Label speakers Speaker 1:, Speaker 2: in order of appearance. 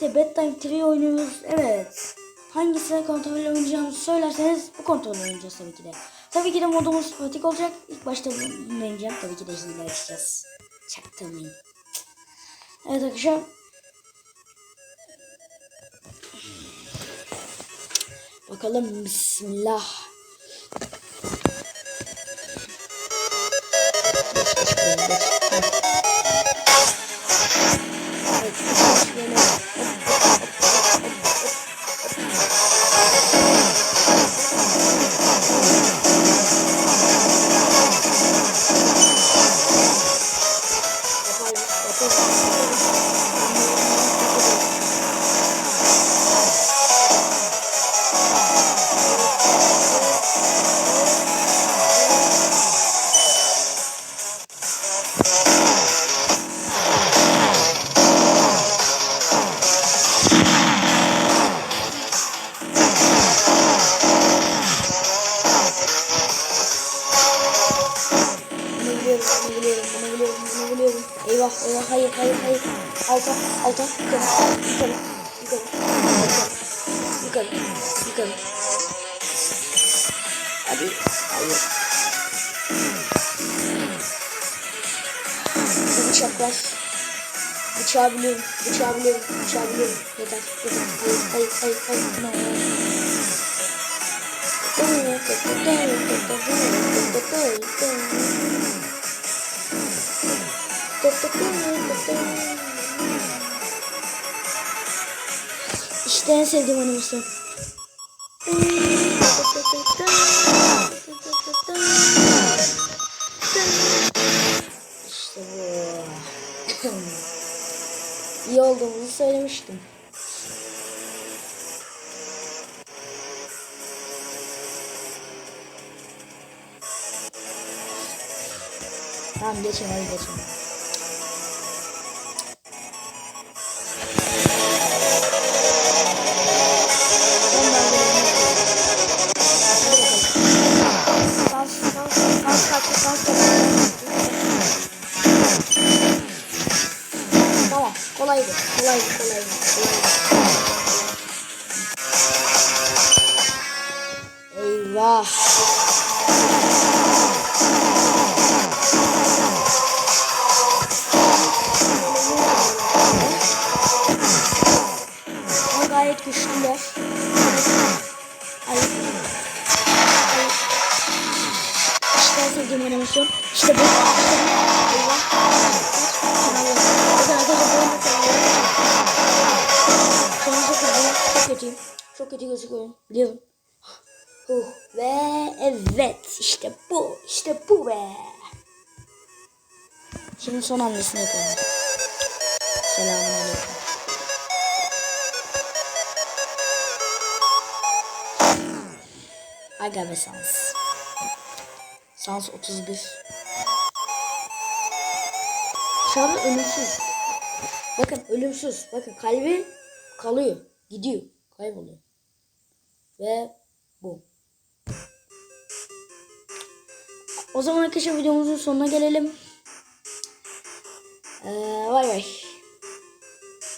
Speaker 1: birlikte Bedtime 3 oynuyoruz. Evet. Hangisine kontrol oynayacağımızı söylerseniz bu kontrol oynayacağız tabii ki de. Tabii ki de modumuz pratik olacak. İlk başta bunu. Tabii ki de hile açacağız. Çaktırmayın. Evet arkadaşlar. Bakalım bismillah. Evet, Yapalım, bunu biliyorum, bunu biliyorum, bunu biliyorum. Eyvah, eyvah, hayır, hayır, hayır. Alta, alta, yukarı, yukarı, yukarı, yukarı, yukarı, yukarı. Hadi, hayır. Bu bıçak var. Bıçağı biliyorum, bıçağı biliyorum, bıçağı biliyorum. Yeter, yeter. Hayır, hayır, hayır, hayır. No. İşte en sevdiğim animasyon. İşte bu. İyi olduğumuzu söylemiştim. Tamam geçin hadi geçin. Kolaydı kolaydı kolaydı kolaydı. Eyvah. Ama gayet güçlüler. İşte sevdiğim animasyon. İşte bu. Kötü gözüküyorum. Biliyorum. Huh. Ve evet. işte bu. İşte bu be. Şimdi son hamlesini yapalım. Selamünaleyküm. Aga ve Sans. Sans 31. Şu anda ölümsüz. Bakın ölümsüz. Bakın kalbi kalıyor. Gidiyor. Kayboluyor. Ve bu. O zaman arkadaşlar videomuzun sonuna gelelim. Ee, bay bay.